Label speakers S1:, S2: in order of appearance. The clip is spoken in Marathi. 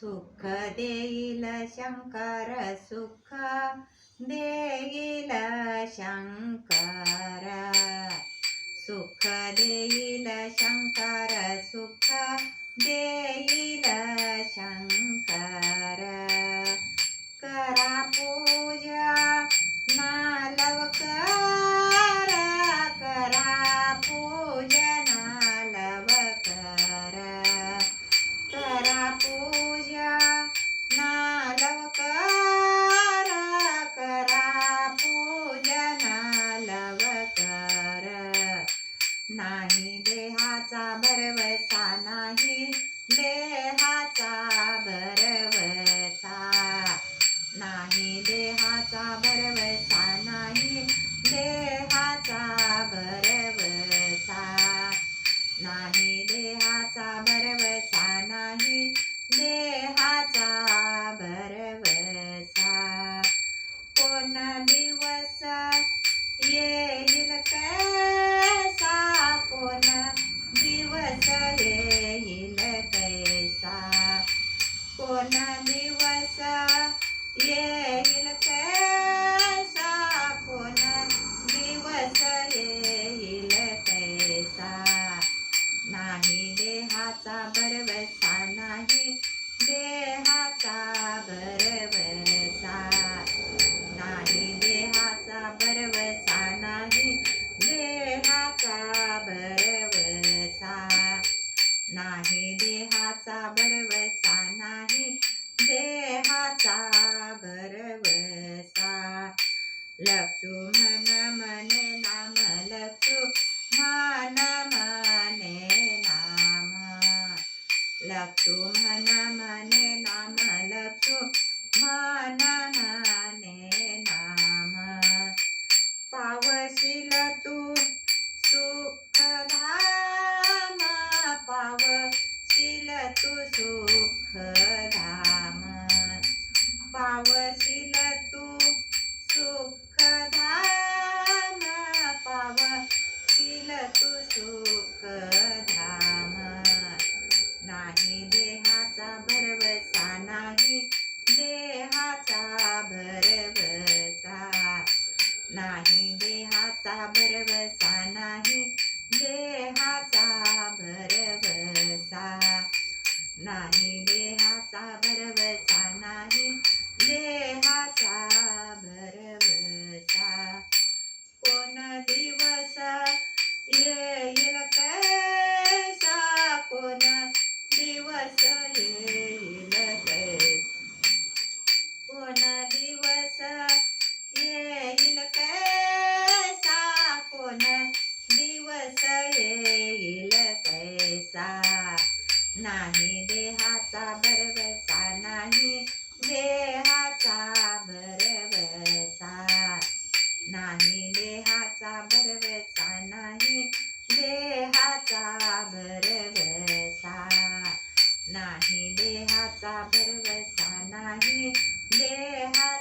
S1: सुख देईल शंकर सुख देईल शंकर. सुख देईल शंकर सुख देईल नाही देहाचा भरवसा नाही देहाचा भरवसा कोण दिवस येईल कैसा कोण दिवस येईल कैसा नाही देहाचा भरवसा नाही देहाचा भरवसा. नाही देहाचा भरवसा नाही देहाचा भरवसा. नाही देहाचा भरवसा नाही देहाचा भरवसा लक्ष्मण मने नाम लक्ष्मण मने नाम लक्ष्मण मने पावशील तू सुखधाम पावशील तू सुखधाम. नाही देहाचा भरवसा नाही देहाचा भरवसा. नाही देहाचा भरवसा नाही देहाचा भरवसा. नाही देहाचा भरवसा नाही देहाचा भरवसा नाही देहाचा भरवसा. नाही देहाचा भरवसा नाही देहाचा भरवसा. नाही देहाचा भरवसा नाही देहा